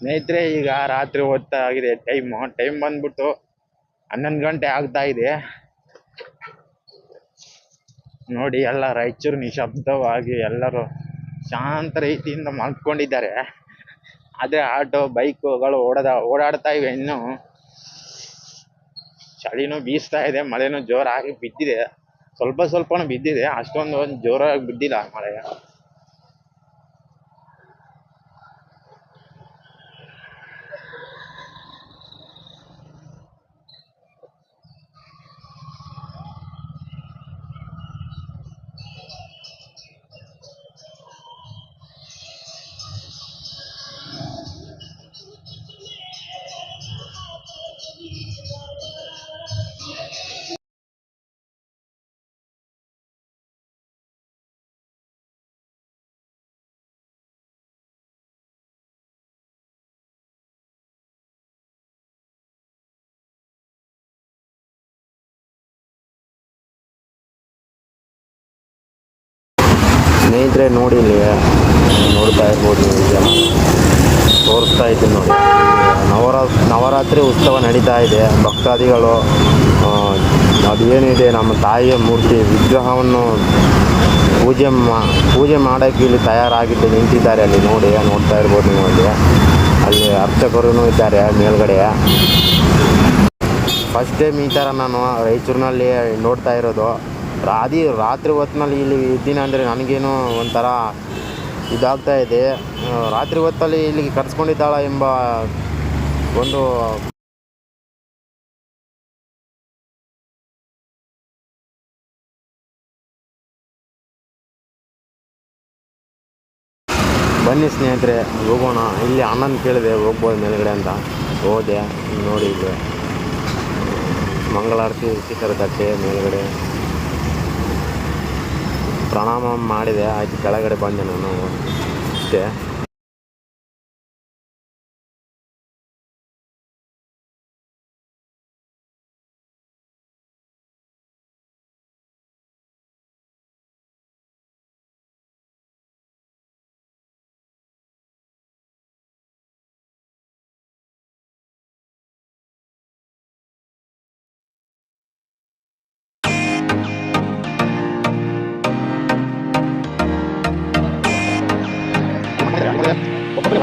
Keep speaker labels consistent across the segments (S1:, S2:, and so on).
S1: ಸ್ನೇಹಿತರೆ, ಈಗ ರಾತ್ರಿ ಹೊತ್ತಾಗಿದೆ ಟೈಮು ಟೈಮ್ ಬಂದ್ಬಿಟ್ಟು ಹನ್ನೊಂದು ಗಂಟೆ ಆಗ್ತಾ ಇದೆ. ನೋಡಿ, ಎಲ್ಲ ರಾಯಚೂರು ನಿಶಬ್ದವಾಗಿ ಎಲ್ಲರೂ ಶಾಂತ ರೀತಿಯಿಂದ ಮಲ್ಕೊಂಡಿದ್ದಾರೆ. ಅದೇ ಆಟೋ, ಬೈಕುಗಳು ಓಡದ, ಓಡಾಡ್ತಾ ಇವೆ ಇನ್ನು. ಚಳಿನೂ ಬೀಸ್ತಾ ಇದೆ, ಮಳೆನೂ ಜೋರಾಗಿ ಬಿದ್ದಿದೆ. ಸ್ವಲ್ಪ ಸ್ವಲ್ಪನೂ ಬಿದ್ದಿದೆ. ಅಷ್ಟೊಂದು ಒಂದು ಜೋರಾಗಿ ಬಿದ್ದಿಲ್ಲ ಮಳೆ. ಸ್ನೇಹಿತರೆ ನೋಡಿ ಇಲ್ಲಿ, ನೋಡ್ತಾ ಇರ್ಬೋದು ನೀವು ಜನ ತೋರಿಸ್ತಾ ಇದ್ದೀನಿ ನೋಡಿ. ನವರಾ, ನವರಾತ್ರಿ ಉತ್ಸವ ನಡೀತಾ ಇದೆ. ಭಕ್ತಾದಿಗಳು ಅದೇನಿದೆ, ನಮ್ಮ ತಾಯಿಯ ಮೂರ್ತಿ, ವಿಗ್ರಹವನ್ನು ಪೂಜೆ ಮಾ, ಪೂಜೆ ಮಾಡೋಕ್ಕೆ ಇಲ್ಲಿ ತಯಾರಾಗಿದ್ದು ನಿಂತಿದ್ದಾರೆ. ಅಲ್ಲಿ ನೋಡಿ, ನೋಡ್ತಾ ಇರ್ಬೋದು ನೀವು ಅಲ್ಲಿ. ಅಲ್ಲಿ ಅರ್ಚಕರು ಇದ್ದಾರೆ ಮೇಲ್ಗಡೆ. ಫಸ್ಟ್ ಟೈಮ್ ಈ ಥರ ನಾನು ರಾಯಚೂರಿನಲ್ಲಿ ನೋಡ್ತಾ ಇರೋದು. ರಾದಿ ರಾತ್ರಿ ಹೊತ್ತಿನಲ್ಲಿ ಇಲ್ಲಿ ಇದ್ದೀನಿ ಅಂದರೆ ನನಗೇನು ಒಂಥರ ಇದಾಗ್ತಾ ಇದೆ. ರಾತ್ರಿ ಹೊತ್ತಲ್ಲಿ ಇಲ್ಲಿಗೆ ಕರೆಸ್ಕೊಂಡಿದ್ದಾಳ ಎಂಬ ಒಂದು ಬನ್ನಿ ಸ್ನೇಹಿತರೆ, ಹೋಗೋಣ. ಇಲ್ಲಿ ಅಣ್ಣನ ಕೇಳಿದೆ, ಹೋಗ್ಬೋದು ಮೇಲ್ಗಡೆ ಅಂತ. ಹೋದೆ, ನೋಡಿ ಮಂಗಳಾರತಿ ಸಿಕ್ಕರ ಮೇಲ್ಗಡೆ. ಪ್ರಣಾಮ ಮಾಡಿದೆ. ಆಯ್ತು ಕೆಳಗಡೆ ಬಂದೆ ನಾನು. ಅಷ್ಟೇ.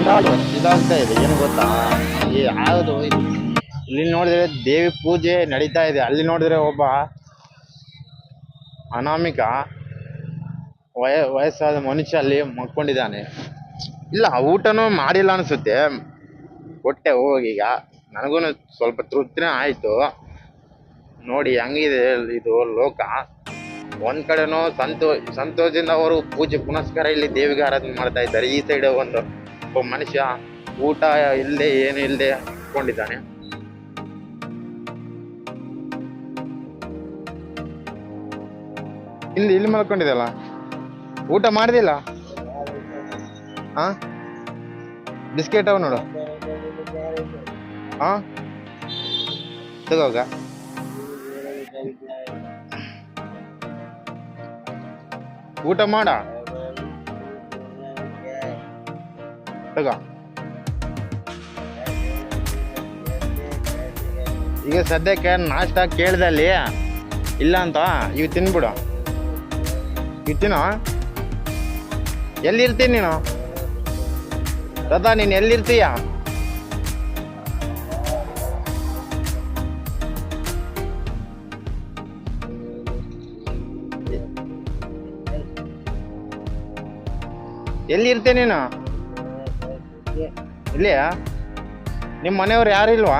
S1: ಏನು ಗೊತ್ತಾ? ಈ ಯಾವುದು ಇಲ್ಲಿ ನೋಡಿದ್ರೆ ದೇವಿ ಪೂಜೆ ನಡೀತಾ ಇದೆ. ಅಲ್ಲಿ ನೋಡಿದ್ರೆ ಒಬ್ಬ ಅನಾಮಿಕ ವಯ, ವಯಸ್ಸಾದ ಮನುಷ್ಯ ಅಲ್ಲಿ ಮಕ್ಕೊಂಡಿದ್ದಾನೆ. ಇಲ್ಲ, ಊಟನೂ ಮಾಡಿಲ್ಲ ಅನಿಸುತ್ತೆ. ಹೊಟ್ಟೆ ಹೋಗೀಗ ನನಗೂ ಸ್ವಲ್ಪ ತೃಪ್ತಿನೇ ಆಯಿತು. ನೋಡಿ, ಹಂಗಿದೆ ಇದು ಲೋಕ. ಒಂದು ಕಡೆನೂ ಸಂತೋ, ಸಂತೋಷದಿಂದ ಅವರು ಪೂಜೆ ಪುನಸ್ಕಾರ ಇಲ್ಲಿ ದೇವಿಗೆ ಆರಾಧನೆ ಮಾಡ್ತಾ ಇದ್ದಾರೆ. ಈ ಸೈಡ್ ಒಂದು. ಒಬ್ಬ ಮನುಷ್ಯ ಊಟ ಇಲ್ಲದೆ ಏನು ಇಲ್ಲದೆ ಕೊಂಡಿದ್ದಾನೆ ಇಲ್ಲಿ ಇಲ್ಲಿ ಮಲ್ಕೊಂಡಿದಲ್ಲ ಊಟ ಮಾಡಿದಿಲ್ಲ ಹಾ ಬಿಸ್ಕೆಟ್ ಅವ ನೋಡು. ಹಾ ತಗೋಗ ಊಟ ಮಾಡ. ತಗೋ ಈಗ ಸದ್ಯಕ್ಕೆ ನಾಷ್ಟ ಕೇಳ್ದಲ್ಲಿ ಇಲ್ಲ ಅಂತ ಇವು ತಿನ್ಬಿಡು. ಇವು ತಿನ್ನೋ. ಎಲ್ಲಿರ್ತೀನಿ ನೀನು? ರಥ ನೀನು ಎಲ್ಲಿರ್ತೀಯ? ಎಲ್ಲಿರ್ತೀನಿ ನೀನು? ಇಲ್ಲಿಯಾ? ನಿಮ್ಮ ಮನೆಯವ್ರು ಯಾರು ಇಲ್ವಾ?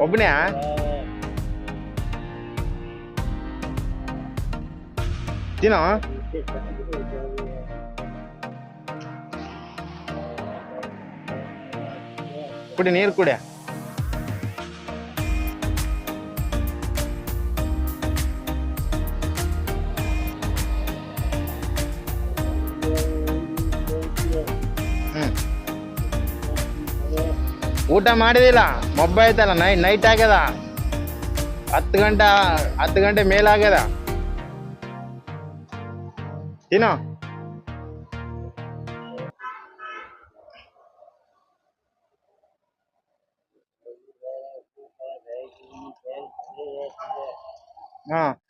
S1: ಒಬ್ಬನೇ ತಿನ್ನೋ. ಕುಡಿ ನೀರು ಕುಡಿ. ಊಟ ಮಾಡಿದಿಲ್ಲ ಮೊಬ್ಬ ಐತಲ್ಲ ನೈ ನೈಟ್ ಆಗ್ಯದ. ಹತ್ತು ಗಂಟೆ ಹತ್ತು ಗಂಟೆ ಮೇಲಾಗ್ಯದ. ತಿನ್ನೋ.
S2: ಹಾಂ.